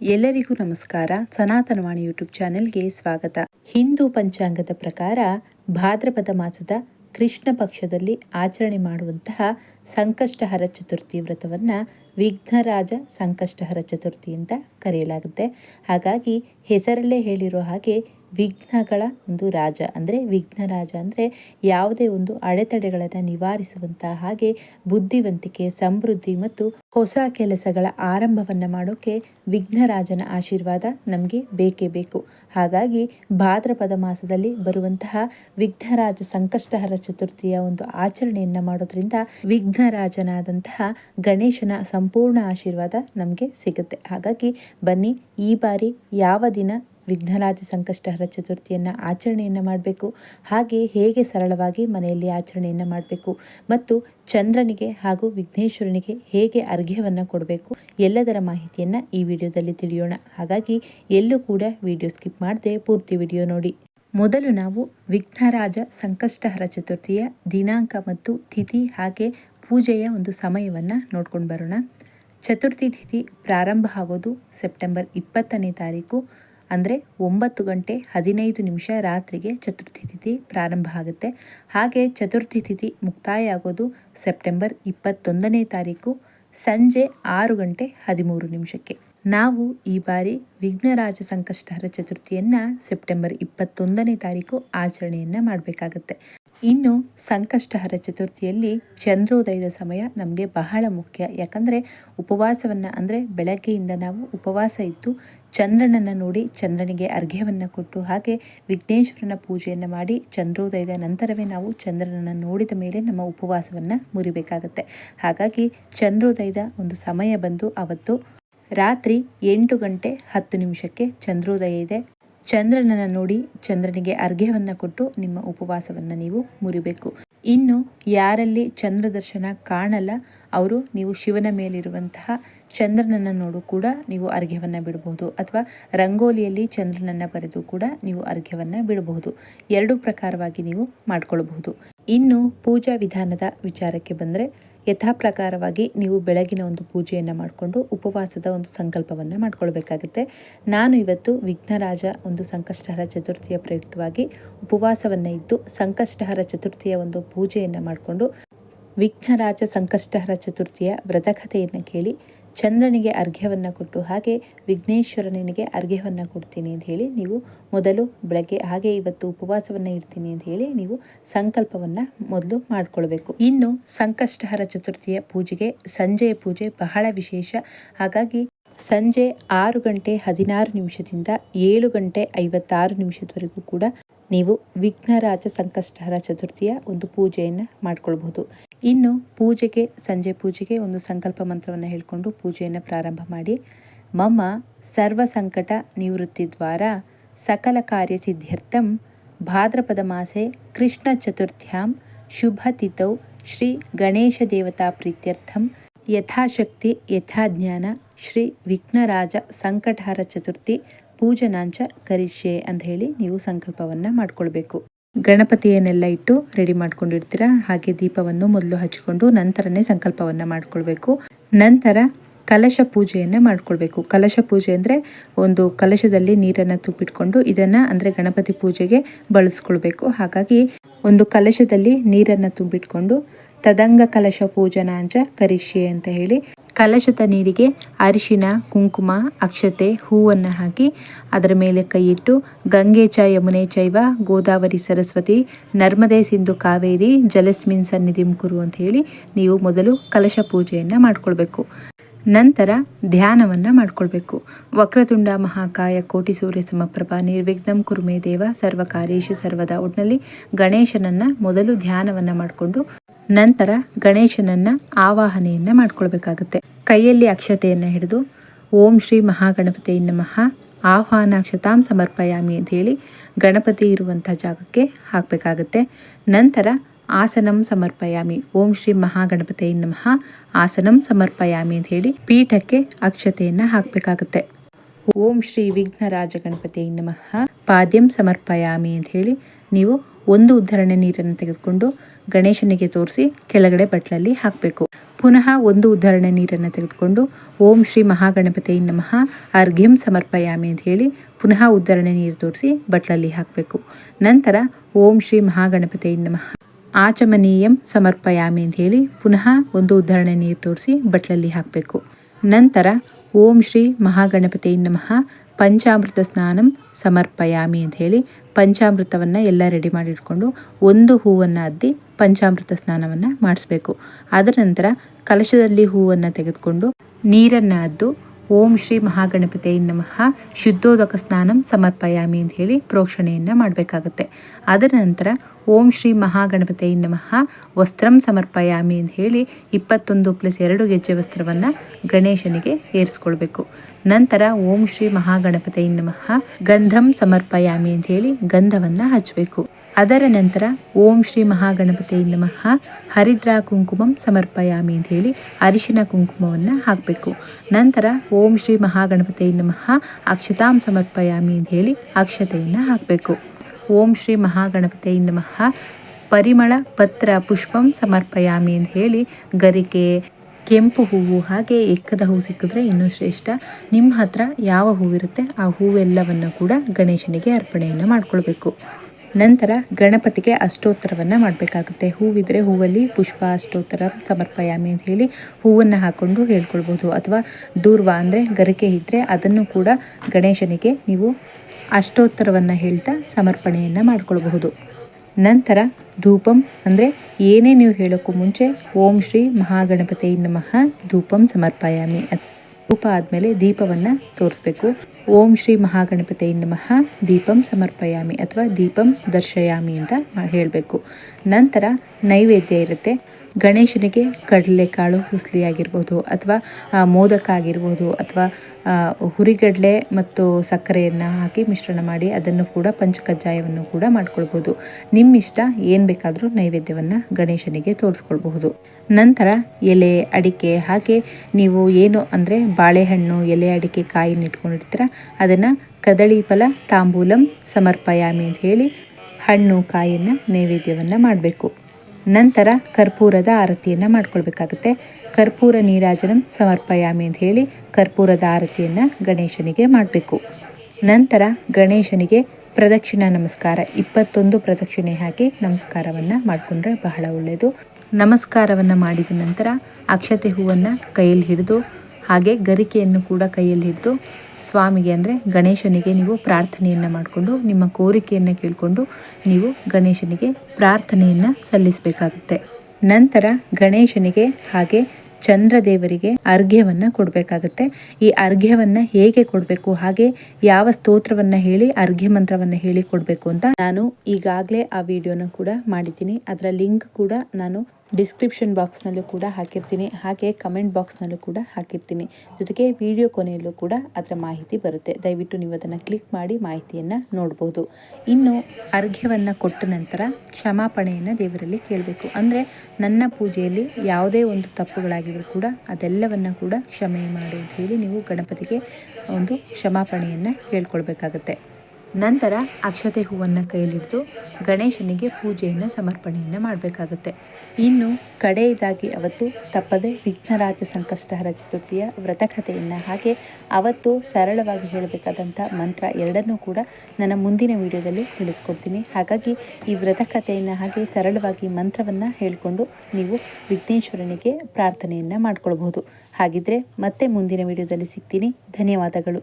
ಎಲ್ಲರಿಗೂ ನಮಸ್ಕಾರ. ಸನಾತನವಾಣಿ ಯೂಟ್ಯೂಬ್ ಚಾನೆಲ್ಗೆ ಸ್ವಾಗತ. ಹಿಂದೂ ಪಂಚಾಂಗದ ಪ್ರಕಾರ ಭಾದ್ರಪದ ಮಾಸದ ಕೃಷ್ಣ ಪಕ್ಷದಲ್ಲಿ ಆಚರಣೆ ಮಾಡುವಂತಹ ಸಂಕಷ್ಟಹರ ಚತುರ್ಥಿ ವ್ರತವನ್ನು ವಿಘ್ನರಾಜ ಸಂಕಷ್ಟಹರ ಚತುರ್ಥಿ ಅಂತ ಕರೆಯಲಾಗುತ್ತೆ. ಹಾಗಾಗಿ ಹೆಸರಲ್ಲೇ ಹೇಳಿರೋ ಹಾಗೆ ವಿಘ್ನಗಳ ಒಂದು ರಾಜ. ಅಂದರೆ ವಿಘ್ನರಾಜ ಅಂದರೆ ಯಾವುದೇ ಒಂದು ಅಡೆತಡೆಗಳನ್ನು ನಿವಾರಿಸುವಂತಹ ಹಾಗೆ ಬುದ್ಧಿವಂತಿಕೆ, ಸಮೃದ್ಧಿ ಮತ್ತು ಹೊಸ ಕೆಲಸಗಳ ಆರಂಭವನ್ನು ಮಾಡೋಕ್ಕೆ ವಿಘ್ನರಾಜನ ಆಶೀರ್ವಾದ ನಮಗೆ ಬೇಕೇ ಬೇಕು. ಹಾಗಾಗಿ ಭಾದ್ರಪದ ಮಾಸದಲ್ಲಿ ಬರುವಂತಹ ವಿಘ್ನರಾಜ ಸಂಕಷ್ಟಹರ ಚತುರ್ಥಿಯ ಒಂದು ಆಚರಣೆಯನ್ನು ಮಾಡೋದ್ರಿಂದ ವಿಘ್ನರಾಜನಾದಂತಹ ಗಣೇಶನ ಸಂಪೂರ್ಣ ಆಶೀರ್ವಾದ ನಮಗೆ ಸಿಗುತ್ತೆ. ಹಾಗಾಗಿ ಬನ್ನಿ ಈ ಬಾರಿ ಯಾವ ದಿನ ವಿಘ್ನರಾಜ ಸಂಕಷ್ಟಹರ ಚತುರ್ಥಿಯನ್ನು ಆಚರಣೆಯನ್ನು ಮಾಡಬೇಕು. ಹಾಗೆ ಹೇಗೆ ಸರಳವಾಗಿ ಮನೆಯಲ್ಲಿ ಆಚರಣೆಯನ್ನು ಮಾಡಬೇಕು ಮತ್ತು ಚಂದ್ರನಿಗೆ ಹಾಗೂ ವಿಘ್ನೇಶ್ವರನಿಗೆ ಹೇಗೆ ಅರ್ಘ್ಯವನ್ನು ಕೊಡಬೇಕು ಎಲ್ಲದರ ಮಾಹಿತಿಯನ್ನು ಈ ವಿಡಿಯೋದಲ್ಲಿ ತಿಳಿಯೋಣ. ಹಾಗಾಗಿ ಎಲ್ಲೂ ಕೂಡ ವಿಡಿಯೋ ಸ್ಕಿಪ್ ಮಾಡದೆ ಪೂರ್ತಿ ವಿಡಿಯೋ ನೋಡಿ. ಮೊದಲು ನಾವು ವಿಘ್ನರಾಜ ಸಂಕಷ್ಟಹರ ಚತುರ್ಥಿಯ ದಿನಾಂಕ ಮತ್ತು ತಿಥಿ ಹಾಗೆ ಪೂಜೆಯ ಒಂದು ಸಮಯವನ್ನು ನೋಡ್ಕೊಂಡು ಬರೋಣ. ಚತುರ್ಥಿ ತಿಥಿ ಪ್ರಾರಂಭ ಆಗೋದು ಸೆಪ್ಟೆಂಬರ್ ಇಪ್ಪತ್ತನೇ ತಾರೀಕು. ಅಂದರೆ ಒಂಬತ್ತು ಗಂಟೆ ಹದಿನೈದು ನಿಮಿಷ ರಾತ್ರಿಗೆ ಚತುರ್ಥಿ ತಿಥಿ ಪ್ರಾರಂಭ ಆಗುತ್ತೆ. ಹಾಗೆ ಚತುರ್ಥಿ ತಿಥಿ ಮುಕ್ತಾಯ ಆಗೋದು ಸೆಪ್ಟೆಂಬರ್ ಇಪ್ಪತ್ತೊಂದನೇ ತಾರೀಕು ಸಂಜೆ ಆರು ಗಂಟೆ ಹದಿಮೂರು ನಿಮಿಷಕ್ಕೆ. ನಾವು ಈ ಬಾರಿ ವಿಘ್ನರಾಜ ಸಂಕಷ್ಟಹರ ಚತುರ್ಥಿಯನ್ನು ಸೆಪ್ಟೆಂಬರ್ ಇಪ್ಪತ್ತೊಂದನೇ ತಾರೀಕು ಆಚರಣೆಯನ್ನು ಮಾಡಬೇಕಾಗತ್ತೆ. ಇನ್ನು ಸಂಕಷ್ಟಹರ ಚತುರ್ಥಿಯಲ್ಲಿ ಚಂದ್ರೋದಯದ ಸಮಯ ನಮಗೆ ಬಹಳ ಮುಖ್ಯ. ಯಾಕಂದರೆ ಉಪವಾಸವನ್ನು, ಅಂದರೆ ಬೆಳಗ್ಗೆಯಿಂದ ನಾವು ಉಪವಾಸ ಇದ್ದು ಚಂದ್ರನನ್ನು ನೋಡಿ ಚಂದ್ರನಿಗೆ ಅರ್ಘ್ಯವನ್ನು ಕೊಟ್ಟು, ಹಾಗೆ ವಿಘ್ನೇಶ್ವರನ ಪೂಜೆಯನ್ನು ಮಾಡಿ ಚಂದ್ರೋದಯದ ನಂತರವೇ ನಾವು ಚಂದ್ರನನ್ನು ನೋಡಿದ ಮೇಲೆ ನಮ್ಮ ಉಪವಾಸವನ್ನು ಮುರಿಬೇಕಾಗತ್ತೆ. ಹಾಗಾಗಿ ಚಂದ್ರೋದಯದ ಒಂದು ಸಮಯ ಬಂದು ಅವತ್ತು ರಾತ್ರಿ ಎಂಟು ಗಂಟೆ ಹತ್ತು ನಿಮಿಷಕ್ಕೆ ಚಂದ್ರೋದಯ ಇದೆ. ಚಂದ್ರನನ್ನು ನೋಡಿ ಚಂದ್ರನಿಗೆ ಅರ್ಘ್ಯವನ್ನು ಕೊಟ್ಟು ನಿಮ್ಮ ಉಪವಾಸವನ್ನು ನೀವು ಮುರಿಬೇಕು. ಇನ್ನು ಯಾರಲ್ಲಿ ಚಂದ್ರ ದರ್ಶನ ಕಾಣಲ್ಲ, ಅವರು ನೀವು ಶಿವನ ಮೇಲಿರುವಂತಹ ಚಂದ್ರನನ್ನು ನೋಡು ಕೂಡ ನೀವು ಅರ್ಘ್ಯವನ್ನು ಬಿಡಬಹುದು ಅಥವಾ ರಂಗೋಲಿಯಲ್ಲಿ ಚಂದ್ರನನ್ನು ಬರೆದು ಕೂಡ ನೀವು ಅರ್ಘ್ಯವನ್ನು ಬಿಡಬಹುದು ಎರಡು ಪ್ರಕಾರವಾಗಿ ನೀವು ಮಾಡಿಕೊಳ್ಳಬಹುದು ಇನ್ನು ಪೂಜಾ ವಿಧಾನದ ವಿಚಾರಕ್ಕೆ ಬಂದರೆ ಯಥಾ ಪ್ರಕಾರವಾಗಿ ನೀವು ಬೆಳಗಿನ ಒಂದು ಪೂಜೆಯನ್ನು ಮಾಡಿಕೊಂಡು ಉಪವಾಸದ ಒಂದು ಸಂಕಲ್ಪವನ್ನು ಮಾಡ್ಕೊಳ್ಬೇಕಾಗುತ್ತೆ. ನಾನು ಇವತ್ತು ವಿಘ್ನರಾಜ ಒಂದು ಸಂಕಷ್ಟಹರ ಚತುರ್ಥಿಯ ಪ್ರಯುಕ್ತವಾಗಿ ಉಪವಾಸವನ್ನು ಇದ್ದು ಸಂಕಷ್ಟಹರ ಚತುರ್ಥಿಯ ಒಂದು ಪೂಜೆಯನ್ನು ಮಾಡಿಕೊಂಡು ವಿಘ್ನರಾಜ ಸಂಕಷ್ಟಹರ ಚತುರ್ಥಿಯ ವ್ರತಕಥೆಯನ್ನು ಕೇಳಿ ಚಂದ್ರನಿಗೆ ಅರ್ಘ್ಯವನ್ನು ಕೊಟ್ಟು ಹಾಗೆ ವಿಘ್ನೇಶ್ವರನಿಗೆ ಅರ್ಘ್ಯವನ್ನು ಕೊಡ್ತೀನಿ ಅಂತ ಹೇಳಿ ನೀವು ಮೊದಲು ಬೆಳಗ್ಗೆ ಹಾಗೆ ಇವತ್ತು ಉಪವಾಸವನ್ನು ಇರ್ತೀನಿ ಅಂತ ಹೇಳಿ ನೀವು ಸಂಕಲ್ಪವನ್ನು ಮೊದಲು ಮಾಡಿಕೊಳ್ಬೇಕು. ಇನ್ನು ಸಂಕಷ್ಟಹರ ಚತುರ್ಥಿಯ ಪೂಜೆಗೆ ಸಂಜೆಯ ಪೂಜೆ ಬಹಳ ವಿಶೇಷ. ಹಾಗಾಗಿ ಸಂಜೆ ಆರು ಗಂಟೆ ಹದಿನಾರು ನಿಮಿಷದಿಂದ ಏಳು ಗಂಟೆ ಐವತ್ತಾರು ನಿಮಿಷದವರೆಗೂ ಕೂಡ ನೀವು ವಿಘ್ನರಾಜ ಸಂಕಷ್ಟಹರ ಚತುರ್ಥಿಯ ಒಂದು ಪೂಜೆಯನ್ನು ಮಾಡ್ಕೊಳ್ಬಹುದು. ಇನ್ನು ಪೂಜೆಗೆ, ಸಂಜೆ ಪೂಜೆಗೆ ಒಂದು ಸಂಕಲ್ಪ ಮಂತ್ರವನ್ನು ಹೇಳಿಕೊಂಡು ಪೂಜೆಯನ್ನು ಪ್ರಾರಂಭ ಮಾಡಿ. ಮಮ್ಮ ಸರ್ವ ಸಂಕಟ ನಿವೃತ್ತಿ ದ್ವಾರ ಸಕಲ ಕಾರ್ಯ ಸಿದ್ಧಾರ್ಥಂ ಭಾದ್ರಪದ ಮಾಸೆ ಕೃಷ್ಣ ಚತುರ್ಥ್ಯಾಂ ಶುಭ ತಿಥೌ ಶ್ರೀ ಗಣೇಶ ದೇವತಾ ಪ್ರೀತ್ಯರ್ಥಂ ಯಥಾಶಕ್ತಿ ಯಥಾಜ್ಞಾನ ಶ್ರೀ ವಿಘ್ನರಾಜ ಸಂಕಟಹಾರ ಚತುರ್ಥಿ ಪೂಜನಾಂಚ ಕರಿಷ್ಯೆ ಅಂತ ಹೇಳಿ ನೀವು ಸಂಕಲ್ಪವನ್ನು ಮಾಡ್ಕೊಳ್ಬೇಕು. ಗಣಪತಿಯನ್ನೆಲ್ಲ ಇಟ್ಟು ರೆಡಿ ಮಾಡ್ಕೊಂಡಿರ್ತೀರ? ಹಾಗೆ ದೀಪವನ್ನು ಮೊದಲು ಹಚ್ಚಿಕೊಂಡು ನಂತರನೇ ಸಂಕಲ್ಪವನ್ನು ಮಾಡಿಕೊಳ್ಬೇಕು. ನಂತರ ಕಲಶ ಪೂಜೆಯನ್ನು ಮಾಡಿಕೊಳ್ಬೇಕು. ಕಲಶ ಪೂಜೆ ಅಂದರೆ ಒಂದು ಕಲಶದಲ್ಲಿ ನೀರನ್ನು ತುಂಬಿಟ್ಕೊಂಡು ಇದನ್ನು ಅಂದರೆ ಗಣಪತಿ ಪೂಜೆಗೆ ಬಳಸ್ಕೊಳ್ಬೇಕು. ಹಾಗಾಗಿ ಒಂದು ಕಲಶದಲ್ಲಿ ನೀರನ್ನು ತುಂಬಿಟ್ಕೊಂಡು ತದಂಗ ಕಲಶ ಪೂಜನಾಂಚ ಕರಿಷ್ಯೆ ಅಂತ ಹೇಳಿ ಕಲಶದ ನೀರಿಗೆ ಅರಿಶಿನ, ಕುಂಕುಮ, ಅಕ್ಷತೆ ಹೂವನ್ನು ಹಾಕಿ ಅದರ ಮೇಲೆ ಕೈಯಿಟ್ಟು ಗಂಗೆ ಚ ಯಮುನೆ ಚೈವ ಗೋದಾವರಿ ಸರಸ್ವತಿ, ನರ್ಮದೆ ಸಿಂಧು ಕಾವೇರಿ, ಜಲಸ್ಮಿನ್ ಸನ್ನಿಧಿಂ ಕುರು ಅಂತ ಹೇಳಿ ನೀವು ಮೊದಲು ಕಲಶ ಪೂಜೆಯನ್ನು ಮಾಡಿಕೊಳ್ಬೇಕು. ನಂತರ ಧ್ಯಾನವನ್ನು ಮಾಡಿಕೊಳ್ಬೇಕು. ವಕ್ರತುಂಡ ಮಹಾಕಾಯ ಕೋಟಿ ಸೂರ್ಯ ಸಮಪ್ರಭ ನಿರ್ವಿಘ್ನಂ ಕುರುಮೇ ದೇವ ಸರ್ವ ಕಾರ್ಯೇಶು ಸರ್ವದ ಒಟ್ಟಿನಲ್ಲಿ ಗಣೇಶನನ್ನು ಮೊದಲು ಧ್ಯಾನವನ್ನು ಮಾಡಿಕೊಂಡು ನಂತರ ಗಣೇಶನನ್ನ ಆವಾಹನೆಯನ್ನು ಮಾಡ್ಕೊಳ್ಬೇಕಾಗುತ್ತೆ. ಕೈಯಲ್ಲಿ ಅಕ್ಷತೆಯನ್ನು ಹಿಡಿದು ಓಂ ಶ್ರೀ ಮಹಾಗಣಪತಿ ನಮಃ ಆಹ್ವಾನಾಕ್ಷತಾಂ ಸಮರ್ಪಯಾಮಿ ಅಂತ ಹೇಳಿ ಗಣಪತಿ ಇರುವಂಥ ಜಾಗಕ್ಕೆ ಹಾಕ್ಬೇಕಾಗತ್ತೆ. ನಂತರ ಆಸನಂ ಸಮರ್ಪಯಾಮಿ, ಓಂ ಶ್ರೀ ಮಹಾಗಣಪತಿ ನಮಃ, ಆಸನಂ ಸಮರ್ಪಯಾಮಿ ಅಂತ ಹೇಳಿ ಪೀಠಕ್ಕೆ ಅಕ್ಷತೆಯನ್ನು ಹಾಕ್ಬೇಕಾಗತ್ತೆ. ಓಂ ಶ್ರೀ ವಿಘ್ನರಾಜ ಗಣಪತಿ ನಮಃ, ಪಾದ್ಯಂ ಸಮರ್ಪಯಾಮಿ ಅಂತ ಹೇಳಿ ನೀವು ಒಂದು ಉದ್ಧರಣೆ ನೀರನ್ನು ತೆಗೆದುಕೊಂಡು ಗಣೇಶನಿಗೆ ತೋರಿಸಿ ಕೆಳಗಡೆ ಬಟ್ಲಲ್ಲಿ ಹಾಕಬೇಕು. ಪುನಃ ಒಂದು ಉದಾಹರಣೆ ನೀರನ್ನು ತೆಗೆದುಕೊಂಡು ಓಂ ಶ್ರೀ ಮಹಾಗಣಪತಿ ನಮಃ ಅರ್ಘ್ಯಂ ಸಮರ್ಪಯಾಮಿ ಅಂತ ಹೇಳಿ ಪುನಃ ಉದ್ಧರಣೆ ನೀರು ತೋರಿಸಿ ಬಟ್ಲಲ್ಲಿ ಹಾಕಬೇಕು. ನಂತರ ಓಂ ಶ್ರೀ ಮಹಾಗಣಪತಿ ನಮಃ, ಆಚಮನೀಯಂ ಸಮರ್ಪಯಾಮಿ ಅಂತ ಹೇಳಿ ಪುನಃ ಒಂದು ಉದಾಹರಣೆ ನೀರು ತೋರಿಸಿ ಬಟ್ಲಲ್ಲಿ ಹಾಕಬೇಕು. ನಂತರ ಓಂ ಶ್ರೀ ಮಹಾಗಣಪತಿ ನಮಃ. ಪಂಚಾಮೃತ ಸ್ನಾನಂ ಸಮರ್ಪಯಾಮಿ ಅಂತ ಹೇಳಿ ಪಂಚಾಮೃತವನ್ನು ಎಲ್ಲ ರೆಡಿ ಮಾಡಿಟ್ಕೊಂಡು ಒಂದು ಹೂವನ್ನು ಅದ್ದಿ ಪಂಚಾಮೃತ ಸ್ನಾನವನ್ನು ಮಾಡಿಸ್ಬೇಕು. ಅದರ ನಂತರ ಕಲಶದಲ್ಲಿ ಹೂವನ್ನು ತೆಗೆದುಕೊಂಡು ನೀರನ್ನು ಅದ್ದು ಓಂ ಶ್ರೀ ಮಹಾಗಣಪತಿ ನಮಃ. ಶುದ್ಧೋದಕ ಸ್ನಾನಂ ಸಮರ್ಪಯಾಮಿ ಅಂತ ಹೇಳಿ ಪ್ರೋಕ್ಷಣೆಯನ್ನು ಮಾಡಬೇಕಾಗುತ್ತೆ. ಅದರ ನಂತರ ಓಂ ಶ್ರೀ ಮಹಾಗಣಪತಿ ನಮಃ. ವಸ್ತ್ರಂ ಸಮರ್ಪಯಾಮಿ ಅಂತ ಹೇಳಿ ಇಪ್ಪತ್ತೊಂದು ಪ್ಲಸ್ ಎರಡು ಗೆಜ್ಜೆ ವಸ್ತ್ರವನ್ನು ಗಣೇಶನಿಗೆ ಏರಿಸ್ಕೊಳ್ಬೇಕು. ನಂತರ ಓಂ ಶ್ರೀ ಮಹಾಗಣಪತಿ ನಮಃ. ಗಂಧಂ ಸಮರ್ಪಯಾಮಿ ಅಂತ ಹೇಳಿ ಗಂಧವನ್ನು ಹಚ್ಚಬೇಕು ಅದರ ನಂತರ ಓಂ ಶ್ರೀ ಮಹಾಗಣಪತಿ ನಮಃ. ಹರಿದ್ರಾ ಕುಂಕುಮಂ ಸಮರ್ಪಯಾಮಿ ಅಂತ ಹೇಳಿ ಅರಿಶಿನ ಕುಂಕುಮವನ್ನು ಹಾಕಬೇಕು. ನಂತರ ಓಂ ಶ್ರೀ ಮಹಾಗಣಪತಿ ನಮಃ ಅಕ್ಷತಾಂ ಸಮರ್ಪಯಾಮಿ ಅಂತ ಹೇಳಿ ಅಕ್ಷತೆಯನ್ನು ಹಾಕಬೇಕು. ಓಂ ಶ್ರೀ ಮಹಾಗಣಪತಿ ನಮಃ ಪರಿಮಳ ಪತ್ರ ಪುಷ್ಪಂ ಸಮರ್ಪಯಾಮಿ ಅಂತ ಹೇಳಿ ಗರಿಕೆ, ಕೆಂಪು ಹೂವು ಹಾಗೆ ಎಕ್ಕದ ಹೂವು ಸಿಕ್ಕಿದ್ರೆ ಇನ್ನೂ ಶ್ರೇಷ್ಠ. ನಿಮ್ಮ ಹತ್ರ ಯಾವ ಹೂವಿರುತ್ತೆ ಆ ಹೂವೆಲ್ಲವನ್ನು ಕೂಡ ಗಣೇಶನಿಗೆ ಅರ್ಪಣೆಯನ್ನು ಮಾಡ್ಕೊಳ್ಬೇಕು. ನಂತರ ಗಣಪತಿಗೆ ಅಷ್ಟೋತ್ತರವನ್ನು ಮಾಡಬೇಕಾಗುತ್ತೆ. ಹೂವಿದ್ರೆ ಹೂವಲ್ಲಿ ಪುಷ್ಪ, ಅಷ್ಟೋತ್ತರ ಸಮರ್ಪಯಾಮಿ ಅಂತ ಹೇಳಿ ಹೂವನ್ನು ಹಾಕ್ಕೊಂಡು ಹೇಳ್ಕೊಳ್ಬೋದು. ಅಥವಾ ದೂರ್ವ ಅಂದರೆ ಗರಿಕೆ ಇದ್ದರೆ ಅದನ್ನು ಕೂಡ ಗಣೇಶನಿಗೆ ನೀವು ಅಷ್ಟೋತ್ತರವನ್ನು ಹೇಳ್ತಾ ಸಮರ್ಪಣೆಯನ್ನು ಮಾಡಿಕೊಳ್ಬಹುದು. ನಂತರ ಧೂಪಂ ಅಂದರೆ ಏನೇ ನೀವು ಹೇಳೋಕ್ಕೂ ಮುಂಚೆ ಓಂ ಶ್ರೀ ಮಹಾಗಣಪತಿ ನಮಃ, ಧೂಪಂ ಸಮರ್ಪಯಾಮಿ ಧೂಪ ಆದಮೇಲೆ ದೀಪವನ್ನು ತೋರಿಸ್ಬೇಕು. ಓಂ ಶ್ರೀ ಮಹಾಗಣಪತಿ ನಮಃ. ದೀಪಂ ಸಮರ್ಪಯಾಮಿ ಅಥವಾ ದೀಪಂ ದರ್ಶಯಾಮಿ ಅಂತ ಹೇಳಬೇಕು. ನಂತರ ನೈವೇದ್ಯ ಇರುತ್ತೆ. ಗಣೇಶನಿಗೆ ಕಡಲೆಕಾಳು ಹುಸ್ಲಿ ಆಗಿರ್ಬೋದು ಅಥವಾ ಮೋದಕ ಆಗಿರ್ಬೋದು ಅಥವಾ ಹುರಿಗಡಲೆ ಮತ್ತು ಸಕ್ಕರೆಯನ್ನು ಹಾಕಿ ಮಿಶ್ರಣ ಮಾಡಿ ಅದನ್ನು ಕೂಡ ಪಂಚಕಜ್ಜಾಯವನ್ನು ಕೂಡ ಮಾಡ್ಕೊಳ್ಬೋದು. ನಿಮ್ಮ ಇಷ್ಟ ಏನು ಬೇಕಾದರೂ ನೈವೇದ್ಯವನ್ನು ಗಣೇಶನಿಗೆ ತೋರಿಸ್ಕೊಳ್ಬಹುದು. ನಂತರ ಎಲೆ, ಅಡಿಕೆ ಹಾಗೆ ನೀವು ಏನು ಅಂದರೆ ಬಾಳೆಹಣ್ಣು, ಎಲೆ, ಅಡಿಕೆ, ಕಾಯಿನ ಇಟ್ಕೊಂಡಿರ್ತೀರ, ಅದನ್ನು ಕದಳಿ ಫಲ, ತಾಂಬೂಲಂ, ಸಮರ್ಪಯಾಮಿ ಅಂತ ಹೇಳಿ ಹಣ್ಣು, ಕಾಯಿಯನ್ನು ನೈವೇದ್ಯವನ್ನು ಮಾಡಬೇಕು. ನಂತರ ಕರ್ಪೂರದ ಆರತಿಯನ್ನು ಮಾಡ್ಕೊಳ್ಬೇಕಾಗುತ್ತೆ. ಕರ್ಪೂರ ನೀರಾಜನಂ ಸಮರ್ಪಯಾಮಿ ಅಂತ ಹೇಳಿ ಕರ್ಪೂರದ ಆರತಿಯನ್ನು ಗಣೇಶನಿಗೆ ಮಾಡಬೇಕು. ನಂತರ ಗಣೇಶನಿಗೆ ಪ್ರದಕ್ಷಿಣ ನಮಸ್ಕಾರ, ಇಪ್ಪತ್ತೊಂದು ಪ್ರದಕ್ಷಿಣೆ ಹಾಕಿ ನಮಸ್ಕಾರವನ್ನು ಮಾಡಿಕೊಂಡ್ರೆ ಬಹಳ ಒಳ್ಳೆಯದು ನಮಸ್ಕಾರವನ್ನು ಮಾಡಿದ ನಂತರ ಅಕ್ಷತೆ ಹೂವನ್ನು ಕೈಯಲ್ಲಿ ಹಿಡಿದು ಹಾಗೆ ಗರಿಕೆಯನ್ನು ಕೂಡ ಕೈಯಲ್ಲಿ ಹಿಡಿದು ಸ್ವಾಮಿಗೆ ಅಂದರೆ ಗಣೇಶನಿಗೆ ನೀವು ಪ್ರಾರ್ಥನೆಯನ್ನು ಮಾಡಿಕೊಂಡು ನಿಮ್ಮ ಕೋರಿಕೆಯನ್ನು ಕೇಳಿಕೊಂಡು ನೀವು ಗಣೇಶನಿಗೆ ಪ್ರಾರ್ಥನೆಯನ್ನು ಸಲ್ಲಿಸಬೇಕಾಗುತ್ತೆ. ನಂತರ ಗಣೇಶನಿಗೆ ಹಾಗೆ ಚಂದ್ರದೇವರಿಗೆ ಅರ್ಘ್ಯವನ್ನು ಕೊಡಬೇಕಾಗುತ್ತೆ. ಈ ಅರ್ಘ್ಯವನ್ನು ಹೇಗೆ ಕೊಡಬೇಕು, ಹಾಗೆ ಯಾವ ಸ್ತೋತ್ರವನ್ನು ಹೇಳಿ, ಅರ್ಘ್ಯ ಮಂತ್ರವನ್ನು ಹೇಳಿ ಕೊಡಬೇಕು ಅಂತ ನಾನು ಈಗಾಗಲೇ ಆ ವಿಡಿಯೋನ ಕೂಡ ಮಾಡಿದ್ದೀನಿ. ಅದರ ಲಿಂಕ್ ಕೂಡ ನಾನು ಡಿಸ್ಕ್ರಿಪ್ಷನ್ ಬಾಕ್ಸ್ನಲ್ಲೂ ಕೂಡ ಹಾಕಿರ್ತೀನಿ. ಹಾಗೆ ಕಮೆಂಟ್ ಬಾಕ್ಸ್ನಲ್ಲೂ ಕೂಡ ಹಾಕಿರ್ತೀನಿ. ಜೊತೆಗೆ ವಿಡಿಯೋ ಕೊನೆಯಲ್ಲೂ ಕೂಡ ಅದರ ಮಾಹಿತಿ ಬರುತ್ತೆ. ದಯವಿಟ್ಟು ನೀವು ಅದನ್ನು ಕ್ಲಿಕ್ ಮಾಡಿ ಮಾಹಿತಿಯನ್ನು ನೋಡ್ಬೋದು. ಇನ್ನು ಅರ್ಘ್ಯವನ್ನು ಕೊಟ್ಟ ನಂತರ ಕ್ಷಮಾಪಣೆಯನ್ನು ದೇವರಲ್ಲಿ ಕೇಳಬೇಕು. ಅಂದರೆ ನನ್ನ ಪೂಜೆಯಲ್ಲಿ ಯಾವುದೇ ಒಂದು ತಪ್ಪುಗಳಾಗಿದ್ದರೂ ಕೂಡ ಅದೆಲ್ಲವನ್ನು ಕೂಡ ಕ್ಷಮೆ ಮಾಡು ಅಂತ ಹೇಳಿ ನೀವು ಗಣಪತಿಗೆ ಒಂದು ಕ್ಷಮಾಪಣೆಯನ್ನು ಕೇಳ್ಕೊಳ್ಬೇಕಾಗತ್ತೆ. ನಂತರ ಅಕ್ಷತೆ ಹೂವನ್ನು ಕೈಯಲ್ಲಿಡಿದು ಗಣೇಶನಿಗೆ ಪೂಜೆಯನ್ನು, ಸಮರ್ಪಣೆಯನ್ನು ಮಾಡಬೇಕಾಗುತ್ತೆ. ಇನ್ನು ಕಡೆಯದಾಗಿ ಅವತ್ತು ತಪ್ಪದೆ ವಿಘ್ನರಾಜ ಸಂಕಷ್ಟಹರ ಚತುರ್ಥಿಯ ವ್ರತಕಥೆಯನ್ನು ಹಾಗೆ ಅವತ್ತು ಸರಳವಾಗಿ ಹೇಳಬೇಕಾದಂಥ ಮಂತ್ರ ಎರಡನ್ನೂ ಕೂಡ ನನ್ನ ಮುಂದಿನ ವಿಡಿಯೋದಲ್ಲಿ ತಿಳಿಸ್ಕೊಡ್ತೀನಿ. ಹಾಗಾಗಿ ಈ ವ್ರತಕಥೆಯನ್ನು ಹಾಗೆ ಸರಳವಾಗಿ ಮಂತ್ರವನ್ನು ಹೇಳಿಕೊಂಡು ನೀವು ವಿಘ್ನೇಶ್ವರನಿಗೆ ಪ್ರಾರ್ಥನೆಯನ್ನು ಮಾಡ್ಕೊಳ್ಬಹುದು. ಹಾಗಿದ್ರೆ ಮತ್ತೆ ಮುಂದಿನ ವಿಡಿಯೋದಲ್ಲಿ ಸಿಗ್ತೀನಿ. ಧನ್ಯವಾದಗಳು.